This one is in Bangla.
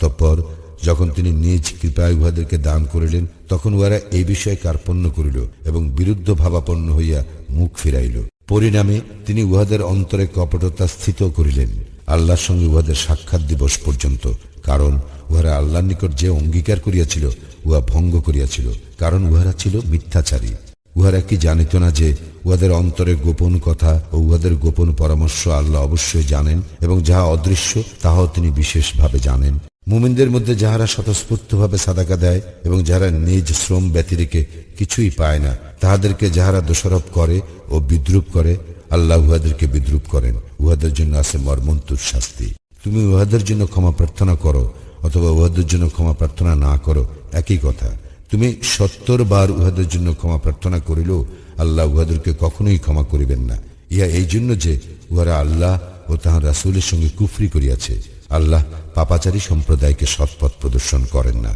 অতঃপর যখন তিনি নিজ কৃপায় উহাদেরকে দান করিলেন, তখন উহারা এই বিষয়ে কার্পণ্য করিল এবং বিরুদ্ধ ভাবাপন্ন হইয়া মুখ ফিরাইল। পরিণামে তিনি উহাদের অন্তরে কপটতা স্থিত করিলেন। আল্লাহর সঙ্গে উহাদের সাক্ষাৎ দিবস পর্যন্ত, কারণ উহারা আল্লাহর নিকট যে অঙ্গীকার করিয়াছিল, উহা ভঙ্গ করিয়াছিল, কারণ উহারা ছিল মিথ্যাচারী। উহারা কি জানিত না যে উহাদের অন্তরে গোপন কথা ও উহাদের গোপন পরামর্শ আল্লাহ অবশ্যই জানেন এবং যাহা অদৃশ্য, তাহাও তিনি বিশেষভাবে জানেন। মুমিনদের মধ্যে যাহারা স্বতঃস্ফূর্তভাবে সাদাকা দেয় এবং যাহারা নিজ শ্রম ব্যতিরেকে কিছুই পায় না, তাহাদেরকে যাহারা দোষারোপ করে ও বিদ্রুপ করে, আল্লাহ উহাদেরকে বিদ্রুপ করেন। উহাদের জন্য আছে মর্মন্তুর শাস্তি। তুমি উহাদের জন্য ক্ষমা প্রার্থনা করো অথবা উহাদের জন্য ক্ষমা প্রার্থনা না করো, একই কথা। তুমি সত্তর বার উহাদের জন্য ক্ষমা প্রার্থনা করিলেও আল্লাহ উহাদেরকে কখনোই ক্ষমা করিবেন না। ইহা এই জন্য যে উহারা আল্লাহ ও তাহার রাসূলের সঙ্গে কুফরি করিয়াছে। আল্লাহ পাপাচারী সম্প্রদায়কে সৎপথ প্রদর্শন করেন না।